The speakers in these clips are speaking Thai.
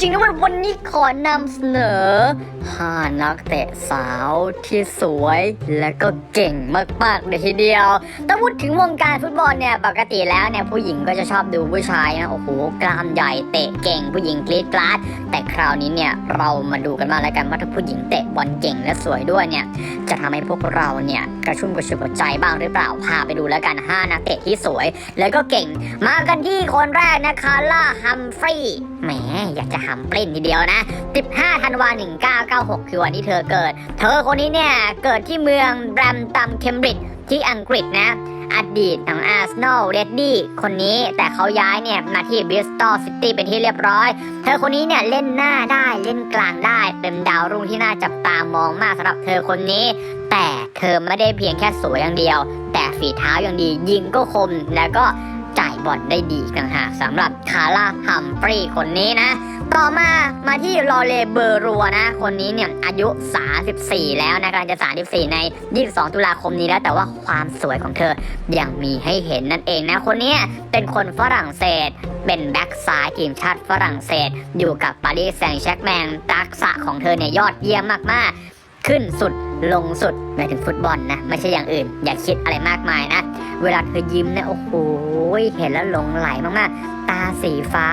จริงด้ววันนี้ขอนำเสนอ 5 นักเตะสาวที่สวยและก็เก่งมากๆเลยทีเดียวแต่พูดถึงวงการฟุตบอลเนี่ยปกติแล้วเนี่ยผู้หญิงก็จะชอบดูผู้ชายนะโอ้โหกล้ามใหญ่เตะเก่งผู้หญิงกรี๊ดกราดแต่คราวนี้เนี่ยเรามาดูกันมาแล้วกันว่าถ้าผู้หญิงเตะบอลเก่งและสวยด้วยเนี่ยจะทำให้พวกเราเนี่ยกระชุ่มกระชวยหัวใจบ้างหรือเปล่าพาไปดูแล้วกัน 5 นักเตะที่สวย แล้วก็เก่ง มากันที่คนแรกนะคะล่าฮัมฟรีย์แหมอยากจะฮัมปลิ้นทีเดียวนะ 15 ธันวา 1996 คือวันที่เธอเกิด เธอคนนี้เนี่ย เกิดที่เมืองแบรมตัมเคมบริดจ์ที่อังกฤษนะอดีตของอาร์เซนอลเรดดี้คนนี้แต่เขาย้ายเนี่ยมาที่บริสตอลซิตี้เป็นที่เรียบร้อย เธอคนนี้เนี่ยเล่นหน้าได้เล่นกลางได้ เป็นดาวรุ่งที่น่าจับตามองมากสำหรับเธอคนนี้ แต่เธอไม่ได้เพียงแค่สวยอย่างเดียว แต่ฝีเท้ายังดียิงก็คมแล้วก็ จ่ายบอลได้ดีต่างหากสำหรับคาร่าฮัมฟรีคนนี้นะ ต่อมามาที่ลอเลเบอรัวนะ คนนี้เนี่ยอายุ 34 แล้วนะกำลังจะ 34 ใน 22 ตุลาคมนี้แล้ว แต่ว่าความสวยของเธอยังมีให้เห็นนั่นเองนะ คนนี้เป็นคนฝรั่งเศสเป็นแบ็กซ้ายทีมชาติฝรั่งเศส อยู่กับปารีสแซงต์แชร์กแมงทักษะของเธอเนี่ยยอดเยี่ยมมากๆ ขึ้นสุดลงสุดหมายถึงฟุตบอลนะ ไม่ใช่อย่างอื่น อย่าคิดอะไรมากมายนะ เวลาเธอยิ้มเนี่ยโอ้โหเห็นแล้วหลงไหลมากๆ ตาสีฟ้า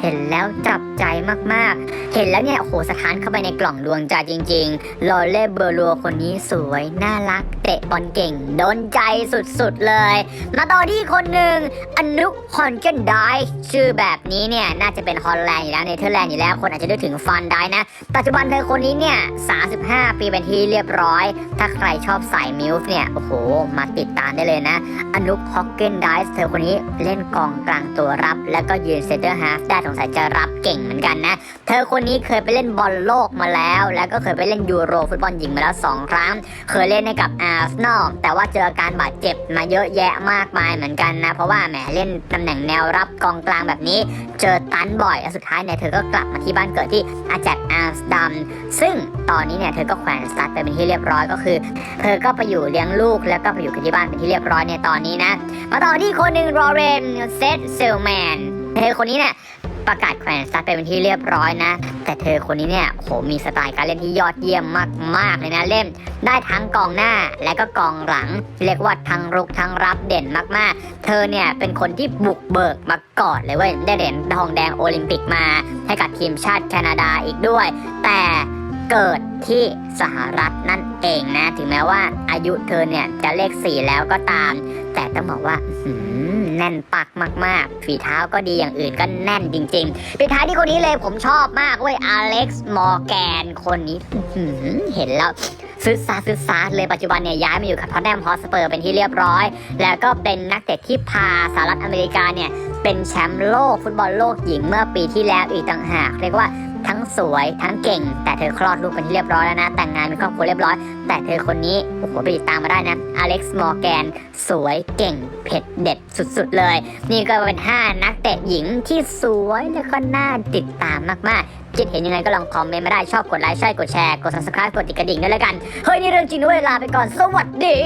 เห็นแล้วจับใจมากๆ เห็นแล้วเนี่ยโอ้โหสะท้านเข้าไปในกล่องดวงใจจริงๆลอเล่เบอร์ลัวคนนี้สวย น่ารัก เตะบอลเก่ง โดนใจสุดๆเลย มาต่อที่คนหนึ่งอนุฮอนเกนไดชื่อแบบนี้เนี่ยน่าจะเป็นฮอลแลนด์อยู่แล้วเนเธอร์แลนด์อยู่แล้วคนอาจจะนึกถึงฟันไดนะ ปัจจุบันเธอคนนี้เนี่ย35 ปีเป็นที่เรียบร้อยถ้าใครชอบสายมิลฟ์เนี่ย โอ้โห มาติดตามได้เลยนะ อนุฮอกเกนไดส์เธอคนนี้เล่นกองกลางตัวรับ แล้วก็ยืนเซนเตอร์ฮาฟได้สงสัยจะรับเก่งเหมือนกันนะ เธอคนนี้เคยไปเล่นบอลโลกมาแล้ว แล้วก็เคยไปเล่นยูโรฟุตบอลหญิงมาแล้ว 2 ครั้ง เคยเล่นให้กับอาร์เซนอลแต่ว่าเจอการบาดเจ็บมาเยอะแยะมากมายเหมือนกันนะ เพราะว่าแหมเล่นตำแหน่งแนวรับกองกลางแบบนี้ เจอตันบ่อยแล้วสุดท้ายเนี่ยเธอก็กลับมาที่บ้านเกิดที่อาแจกอาร์สดัมซึ่งตอนนี้เนี่ยเธอก็แขวนสตาร์ไปเป็นที่เรียียบร้อยก็คือ เธอก็ไปอยู่เลี้ยงลูกแล้วก็ไปอยู่กับที่บ้านเป็นที่เรียบร้อยในตอนนี้นะ มาต่อที่คนหนึ่งรอเรนเซตเซลแมนเธอคนนี้เนี่ยประกาศแขวนสตาร์ทไปเป็นที่เรียบร้อยนะ แต่เธอคนนี้เนี่ยโหมีสไตล์การเล่นที่ยอดเยี่ยมมากๆเลยนะเล่นได้ทั้งกองหน้าและก็กองหลัง เรียกว่าทั้งรุกทั้งรับเด่นมากๆ เธอเนี่ยเป็นคนที่บุกเบิกมาก่อนเลยเว้ยได้เหรียญทองแดงโอลิมปิกมา ให้กับทีมชาติแคนาดาอีกด้วย แต่ เกิดที่สหรัฐนั่นเองนะ ถึงแม้ว่าอายุเธอเนี่ยจะเลขสี่แล้วก็ตาม แต่ต้องบอกว่าแน่นปักมาก ๆ ฝีเท้าก็ดีอย่างอื่นก็แน่นจริงๆปิดท้ายที่คนนี้เลยผมชอบมากเว้ยอเล็กซ์มอร์แกนคนนี้เห็นแล้วซึดซาซึดซาเลยปัจจุบันเนี่ยย้ายมาอยู่กับท็อตแนมฮอสเปอร์เป็นที่เรียบร้อย แล้วก็เป็นนักเตะที่พาสหรัฐอเมริกาเนี่ยเป็นแชมป์โลกฟุตบอลโลกหญิงเมื่อปีที่แล้วอีกต่างหาก เรียกว่า ทั้งสวยทั้งเก่ง แต่เธอคลอดลูกเป็นที่เรียบร้อยแล้วนะ แต่งงานมีครอบครัวเรียบร้อย แต่เธอคนนี้โอ้โหไปติดตามมาได้นะอเล็กซ์มอร์แกนสวยเก่งเผ็ดเด็ดสุดๆเลย นี่ก็เป็น 5 นักเตะหญิงที่สวยและก็น่าติดตามมากๆคิดเห็นยังไงก็ลองคอมเมนต์มาได้ชอบกดไลค์ใช่กดแชร์กด subscribe กดติดกระดิ่งด้วยแล้วกัน เฮ้ย นี่เรื่องจริงด้วยลาไปก่อน สวัสดี